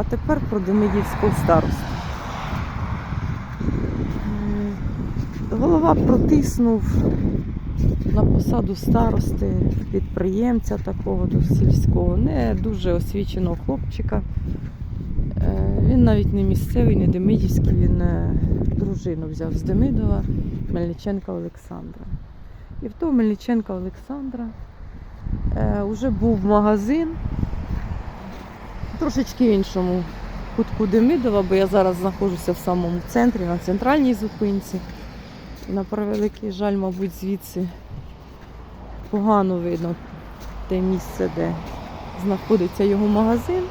А тепер про Демидівського старосту. Голова протиснув на посаду старости, підприємця такого сільського, не дуже освіченого хлопчика. Е, Він навіть не місцевий, не Демидівський, він е, дружину взяв з Демидова Мельниченка Олександра. І в того Мельниченка Олександра е, вже був магазин, трошечки іншому кутку Демидова, бо я зараз знаходжуся в самому центрі, на центральній зупинці. На превеликий жаль, мабуть, звідси погано видно те місце, де знаходиться його магазин.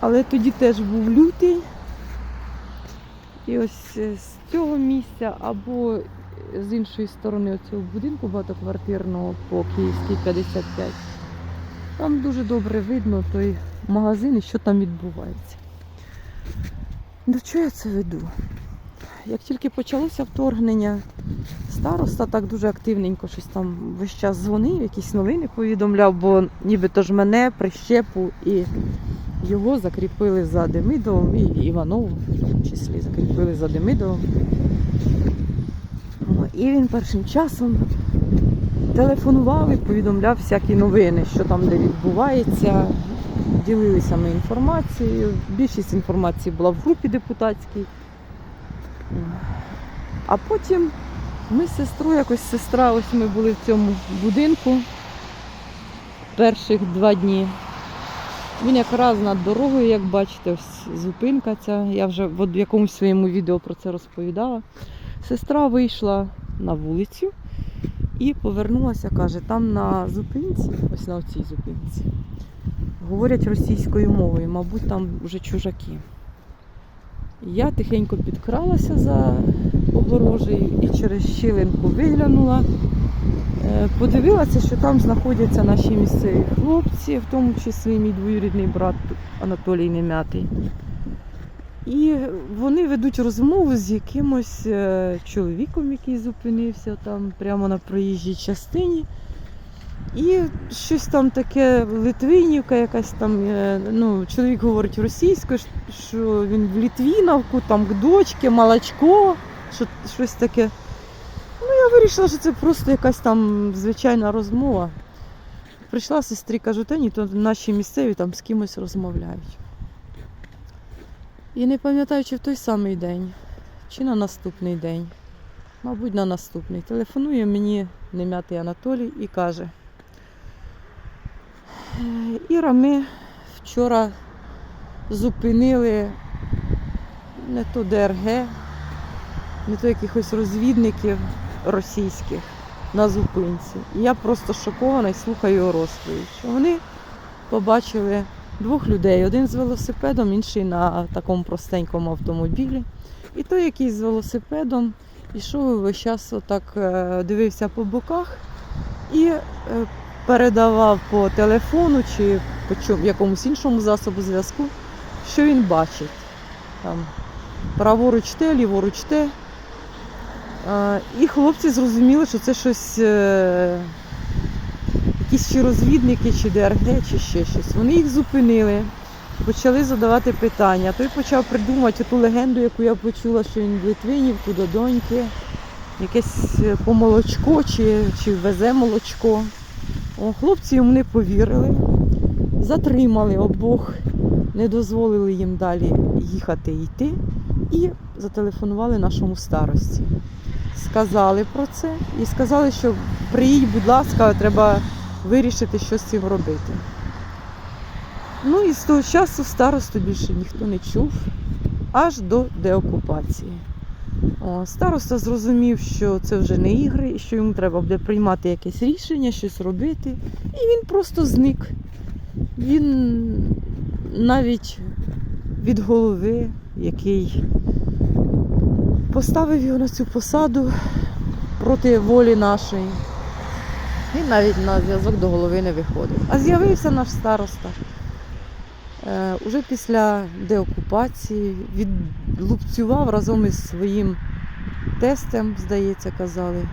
Але тоді теж був лютий. І ось е, з цього місця або з іншої сторони цього будинку багатоквартирного по Київській 55. Там дуже добре видно той магазин і що там відбувається. До чого я це веду? Як тільки почалося вторгнення, староста так дуже активненько щось там весь час дзвонив, якісь новини повідомляв, бо нібито ж мене, прищепу і його закріпили за Демидовим, і Іванову в тому числі закріпили за Демидовим. І він першим часом телефонував і повідомляв всякі новини, що там де відбувається. Ділилися ми інформацією. Більшість інформації була в групі депутатській. А потім ми з сестрою, якось сестра, ось ми були в цьому будинку перших два дні. Він якраз над дорогою, як бачите, ось зупинка ця. Я вже в якомусь своєму відео про це розповідала. Сестра вийшла на вулицю і повернулася, каже, там на зупинці, ось на цій зупинці, говорять російською мовою, мабуть, там вже чужаки. Я тихенько підкралася за огорожею і через щілинку виглянула. Е, Подивилася, що там знаходяться наші місцеві хлопці, в тому числі мій двоюрідний брат Анатолій Немятий. І вони ведуть розмову з якимось е, чоловіком, який зупинився там прямо на проїжджій частині. І щось там таке Литвинівка, якась там, е, ну, чоловік говорить російською, що він в Літвіновку, там к дочці, молочко, що, щось таке. Ну, я вирішила, що це просто якась там звичайна розмова. Прийшла сестрі, кажу, та ні, то наші місцеві там з кимось розмовляють. І не пам'ятаю, чи в той самий день, чи на наступний день. Мабуть, на наступний. Телефонує мені немятий Анатолій і каже. «Е, Іра, ми вчора зупинили не то ДРГ, не то якихось розвідників російських на зупинці. І я просто шокована і слухаю його розповідь. Що вони побачили двох людей: один з велосипедом, інший на такому простенькому автомобілі. І той, який з велосипедом, ішов весь час отак е, дивився по боках і е, передавав по телефону чи по якомусь іншому засобу зв'язку, що він бачить. Там праворуч те, ліворуч те. Е, І хлопці зрозуміли, що це щось, якісь чи розвідники, чи ДРГ, чи ще щось. Вони їх зупинили, почали задавати питання. Той почав придумувати ту легенду, яку я почула, що він в Литвинівку до доньки, якесь е, по молочко чи, чи везе молочко. О, хлопці йому не повірили, затримали обох, не дозволили їм далі їхати йти і зателефонували нашому старості. Сказали про це і сказали, що приїдь, будь ласка, треба вирішити, що з цим робити. Ну і з того часу старосту більше ніхто не чув, аж до деокупації. О, староста зрозумів, що це вже не ігри, і що йому треба буде приймати якесь рішення, щось робити. І він просто зник. Він навіть від голови, який поставив його на цю посаду проти волі нашої. Він навіть на зв'язок до голови не виходив. А з'явився наш староста. Е, уже після деокупації відлупцював разом із своїм тестем, здається, казали,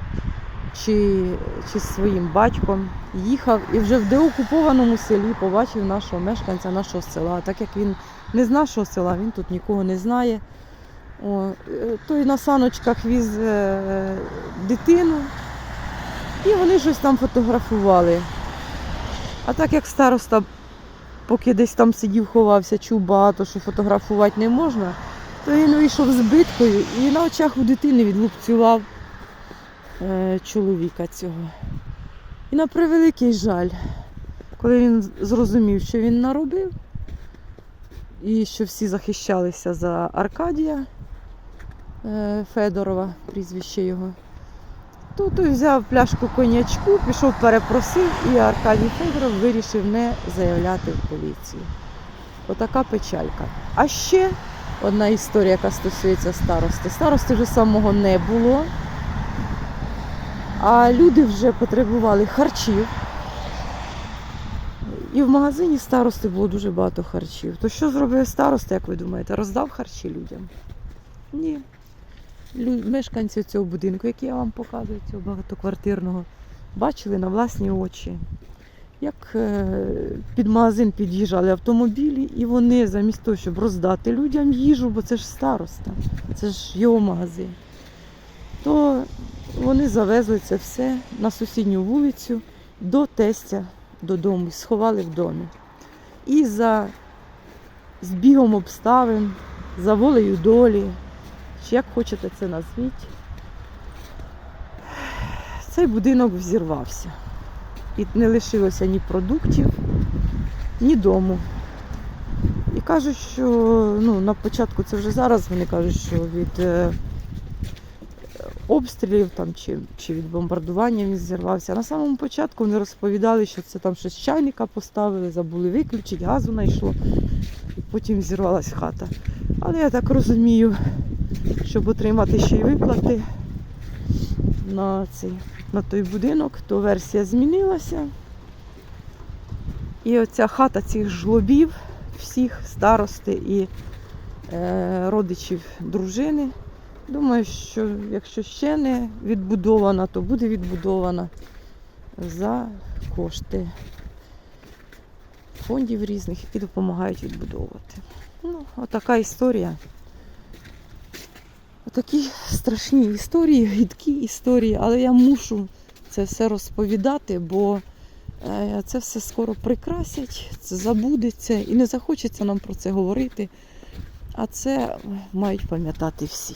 чи, чи зі своїм батьком. Їхав і вже в деокупованому селі побачив нашого мешканця нашого села. Так як він не з нашого села, він тут нікого не знає. О, е, той на саночках віз е, дитину, і вони щось там фотографували. А так як староста, поки десь там сидів, ховався, чув багато, що фотографувати не можна, то він вийшов з биткою і на очах у дитини відлупцював е, чоловіка цього. І на превеликий жаль, коли він зрозумів, що він наробив, і що всі захищалися за Аркадія е, Федорова, прізвище його, той взяв пляшку коньячку, пішов перепросив, і Аркадій Федоров вирішив не заявляти в поліцію. Отака печалька. А ще одна історія, яка стосується старости. Старости вже самого не було. А люди вже потребували харчів. І в магазині старости було дуже багато харчів. То що зробив староста, як ви думаєте? Роздав харчі людям? Ні. Мешканці цього будинку, який я вам показую, цього багатоквартирного, бачили на власні очі, як е, під магазин під'їжджали автомобілі, і вони замість того, щоб роздати людям їжу, бо це ж староста, це ж його магазин, то вони завезли це все на сусідню вулицю до тестя додому сховали в домі. І за збігом обставин, за волею долі, чи як хочете це назвіть, цей будинок взірвався. І не лишилося ні продуктів, ні дому. І кажуть, що ну, на початку це вже зараз вони кажуть, що від е, обстрілів там, чи, чи від бомбардування він зірвався. На самому початку вони розповідали, що це там щось чайника поставили, забули виключити, газу знайшло, і потім зірвалась хата. Але я так розумію, щоб отримати ще й виплати на, цей, на той будинок, то версія змінилася. І оця хата цих жлобів, всіх старости і е, родичів дружини. Думаю, що якщо ще не відбудована, то буде відбудована за кошти фондів різних, які допомагають відбудовувати. Ну, отака історія. Отакі страшні історії, гидкі історії, але я мушу це все розповідати, бо е, це все скоро прикрасять, це забудеться і не захочеться нам про це говорити. А це мають пам'ятати всі.